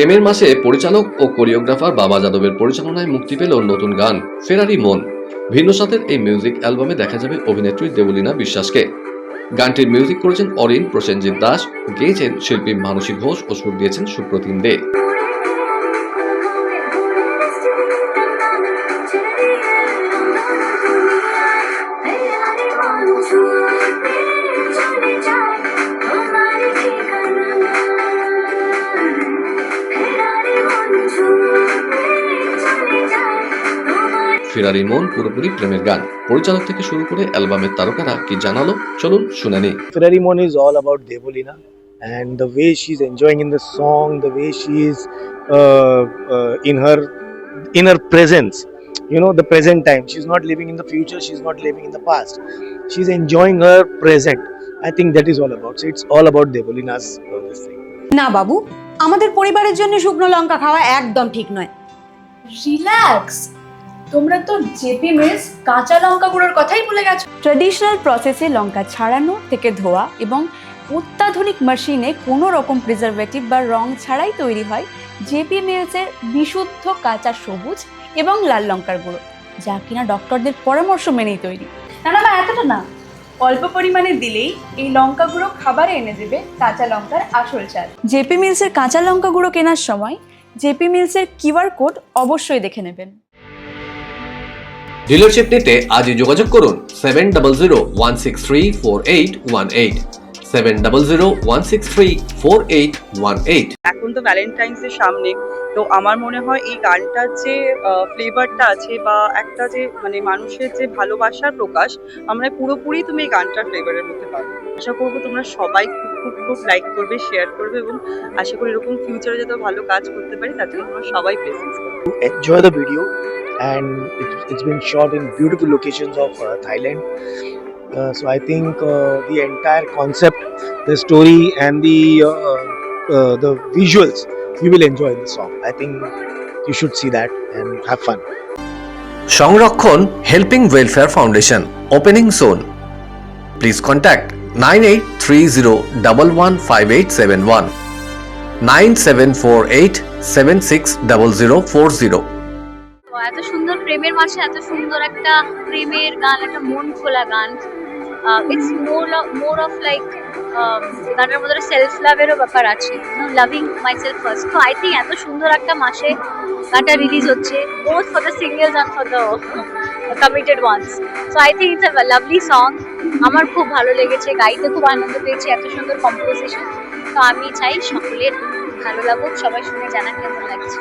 প্রেমের মাসে পরিচালক ও কোরিওগ্রাফার বাবা যাদবের পরিচালনায় মুক্তি পেল নতুন গান, ফেরারি মন। ভিন্ন সাথের এই মিউজিক অ্যালবামে দেখা যাবে অভিনেত্রী দেবলীনা বিশ্বাসকে। গানটির মিউজিক করেছেন অরিন প্রসেনজিৎ দাস, গেয়েছেন শিল্পী মানসী ঘোষ ও সুর দিয়েছেন সুপ্রতিম দে। ফেরারি মন পুরোপুরি প্রেমের গান পরিচালক থেকে শুরু করে অ্যালবামের তারকারা কি জানালো চলুন শুনে নিই Ferrari Mon is all about Devolina and the way she's enjoying in the song, the way she is uh, uh, in her in her presence. You know, the present time. She's not living in the future. She's not living in the past. She's enjoying her present. I think that is all about. So it's all about Devolina's uh, this thing. না বাবু আমাদের পরিবারের জন্য শুকনো লঙ্কা খাওয়া একদম ঠিক নয় relax তোমরা তো জেপি মিস কাঁচা লঙ্কা গুঁড়োর কথাই ভুলে গেছো। ট্র্যাডিশনাল প্রসেসে লঙ্কা ছাড়ানো থেকে ধোয়া এবং অত্যাধুনিক মেশিনে কোনো রকম প্রিজারভেটিভ বা রং ছাড়াই তৈরি হয় জেপি মিলসের বিশুদ্ধ কাঁচা সবুজ এবং লাল লঙ্কার গুঁড়ো যা কিনা ডক্টরদের পরামর্শ মেনেই তৈরি। না না না এতটা না। অল্প পরিমাণে দিলেই এই লঙ্কা গুঁড়ো খাবারে এনে দেবে কাঁচা লঙ্কার আসল চাল জেপি মিলসের কাঁচা লঙ্কা গুঁড়ো কেনার সময় জেপি মিলসের কিউআর কোড অবশ্যই দেখে নেবেন। ডিলারশিপ নিতে আজই যোগাযোগ করুন seven double zero one six three four eight one eight seven double zero one six three four eight one eight এখন তো ভ্যালেন্টাইন্স এর সামনে। তো আমার মনে হয় এই গানটার যে ফ্লেভারটা আছে বা একটা যে মানে মানুষের যে ভালোবাসার প্রকাশ আমরা পুরোপুরি তুমি এই গানটার ফ্লেভারের মধ্যে পাবে আশা করব তোমরা সবাই খুব খুব খুব লাইক করবে শেয়ার করবে এবং আশা করি এরকম ফিউচারে যাতে ভালো কাজ করতে পারি জন্য তোমরা সবাই the video, and it, it's been shot in beautiful locations of uh, Thailand. Uh, so I think uh, the entire concept, the story, and the uh, uh, the visuals you will enjoy the song. I think you should see that and have fun. সংরক্ষণ helping welfare foundation opening soon please contact nine eight three zero double one five eight seven one nine seven four eight seven six double zero four zero এত সুন্দর প্রেমের মাসে এত সুন্দর একটা প্রেমের গান একটা মন খোলা গান it's more more of like গানের মধ্যে সেলফ লাভেরও ব্যাপার আছে। লাভিং মাই সেলফ ফার্স্ট তো আই থিঙ্ক এত সুন্দর একটা মাসে গানটা রিলিজ হচ্ছে। Both for the singles and for the committed ones so I think it's a lovely song আমার খুব ভালো লেগেছে, গাইতে খুব আনন্দ পেয়েছি, এত সুন্দর কম্পোজিশন তো আমি চাই সকলের ভালো লাগুক, সবাই শুনে জানা কেমন লাগছে।